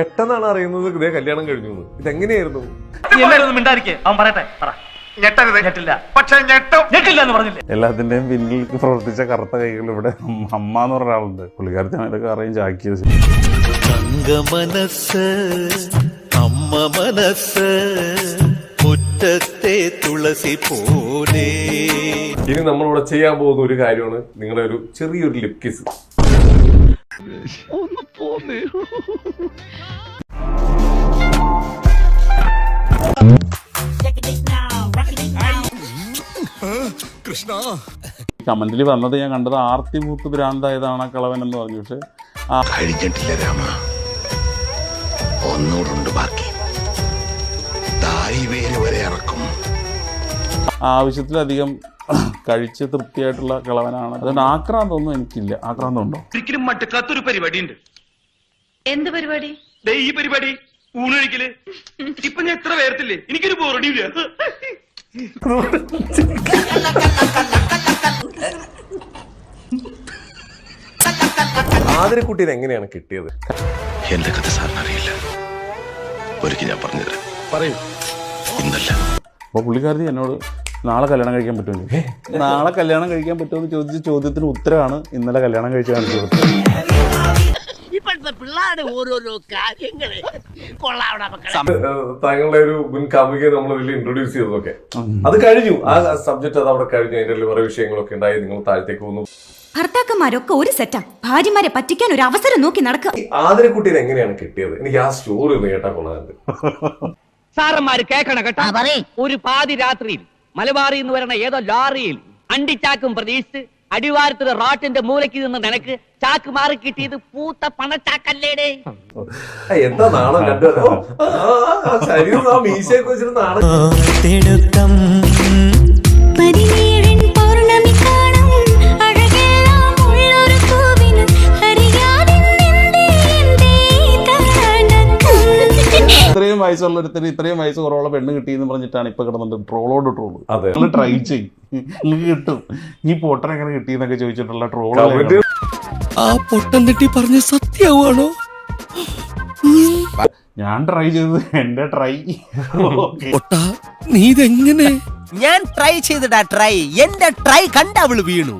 പെട്ടെന്നാണ് അറിയുന്നത് ഇതേ കല്യാണം കഴിഞ്ഞു എന്ന്. ഇതെങ്ങനെയായിരുന്നു? മിണ്ടായിരിക്കേ അവൻ പറയട്ടെ. പറ. ഞെട്ടരുത്. ഞെട്ടില്ല. പക്ഷെ ഞെട്ടും. ഞെട്ടില്ല എന്ന് പറഞ്ഞില്ലേ? എല്ലാത്തിന്റെയും പിന്നിൽ പ്രവർത്തിച്ച കറുത്ത കൈകൾ ഇവിടെ അമ്മ എന്ന് പറഞ്ഞ ഒരാളുണ്ട് പുള്ളിക്കാരത്തി ഇതൊക്കെ അറേഞ്ച് ആക്കിയത് തങ്ക മനസ്സ് അമ്മ മനസ്സ് മുറ്റത്തെ തുളസി പോലെ. ഇനി നമ്മളിവിടെ ചെയ്യാൻ പോകുന്ന ഒരു കാര്യമാണ് നിങ്ങളുടെ ഒരു ചെറിയൊരു ലിപ് കിസ് കമന്റിൽ വന്നത് ഞാൻ കണ്ടത് ആർത്തി മൂത്ത് ഭ്രാന്തായതാണ് ആ കളവൻ എന്ന് പറഞ്ഞു പക്ഷെ കഴിഞ്ഞിട്ടില്ല രാമ. ഒന്നൂറുണ്ട് ബാക്കി. വരെ ഇറക്കും. ആവശ്യത്തിലധികം കഴിച്ച് തൃപ്തിയായിട്ടുള്ള കിളവനാണ്. അതുകൊണ്ട് ആക്രാന്തമൊന്നും എനിക്കില്ല. ആക്രാന്തം ഉണ്ടോ ഒരിക്കലും മട്ടുക്കാത്തൊരു പരിപാടി ഉണ്ട് എന്ത് പരിപാടി? ദേ ഈ പരിപാടി ഊണൊഴിക്കൽ. ഇപ്പൊ ഞാൻ എത്ര പേർത്തില്ലേ എനിക്കൊരു ബോറടിയില്ല. ആതിരക്കുട്ടി ഇത് എങ്ങനെയാണ് കിട്ടിയത്? എന്റെ കഥ സാറിന് അറിയില്ല ഒരിക്കൽ ഞാൻ പറഞ്ഞുതരാം. പറയൂ. ഇന്നല്ല. അപ്പോൾ പുള്ളിക്കാരത്തി എന്നോട് നാളെ കല്യാണം കഴിക്കാൻ പറ്റുമോ? നാളെ കല്യാണം കഴിക്കാൻ പറ്റുമോ എന്ന് ചോദിച്ച ചോദ്യത്തിന് ഉത്തരമാണ് ഇന്നലെ കല്യാണം കഴിച്ചാണ് ചോദിച്ചത്. ഇപ്പോഴത്തെ പിള്ളേരുടെ ഓരോരോ കാര്യങ്ങൾ താങ്കളുടെ ഒരു മുൻ കാമുകയെ നമ്മൾ വലിയ ഇൻട്രൊഡ്യൂസ് ചെയ്തതൊക്കെ. അത് കഴിഞ്ഞു. ആ സബ്ജക്ട് അത് അവിടെ കഴിഞ്ഞു. അതിന്റെ വേറെ വിഷയങ്ങളൊക്കെ ഉണ്ടായി. നിങ്ങൾ താഴത്തേക്ക് വന്നു. ഭർത്താക്കന്മാരൊക്കെ ഒരു സെറ്റാ ഭാര്യമാരെ പറ്റിക്കാൻ ഒരു അവസരം നോക്കി നടക്കുക. കുട്ടി എങ്ങനെയാണ് കിട്ടിയത്? എനിക്ക് ആ സ്റ്റോറി ഒന്ന് കേട്ടാ കൊള്ളാറുണ്ട് സാറന്മാര് കേൾക്കണം കേട്ടോ. ഒരു പാതി രാത്രിയിൽ മലബാറിൽ നിന്ന് വരുന്ന ഏതോ ലോറിയിൽ അണ്ടിച്ചാക്കും പ്രതീക്ഷിച്ച് അടിവാരത്തിലെ റോട്ടിന്റെ മൂലയ്ക്ക് നിന്ന് നിനക്ക് ചാക്ക് മാറി കിട്ടിയത് പൂത്ത പണച്ചാക്കല്ലേടേ. എന്താ നാണം കണ്ടു? ശരി ശരീരം നാണം. ഇത്രയും വയസ്സുള്ള ഒരുത്തിന് ഇത്രയും വയസ്സ് കുറവുള്ള പെണ്ണ് കിട്ടി എന്ന് പറഞ്ഞിട്ടാണ് ഇപ്പൊ കിടന്നത് ട്രോളോട് ട്രോൾ. അതെ. ട്രൈ ചെയ്യും. കിട്ടും. ഈ പൊട്ടൻ എങ്ങനെ കിട്ടി എന്നൊക്കെ ചോദിച്ചിട്ടുള്ള ട്രോൾ ട്രോൾ ആ പൊട്ടൻ തെട്ടി പറഞ്ഞ സത്യമാണോ? ഞാൻ ട്രൈ ചെയ്തത് എന്റെ ട്രൈ പൊട്ടാ നീ ഇതെങ്ങനെ? ഞാൻ ട്രൈ ചെയ്തിടാ ട്രൈ എന്റെ ട്രൈ കണ്ട അവൾ വീണു.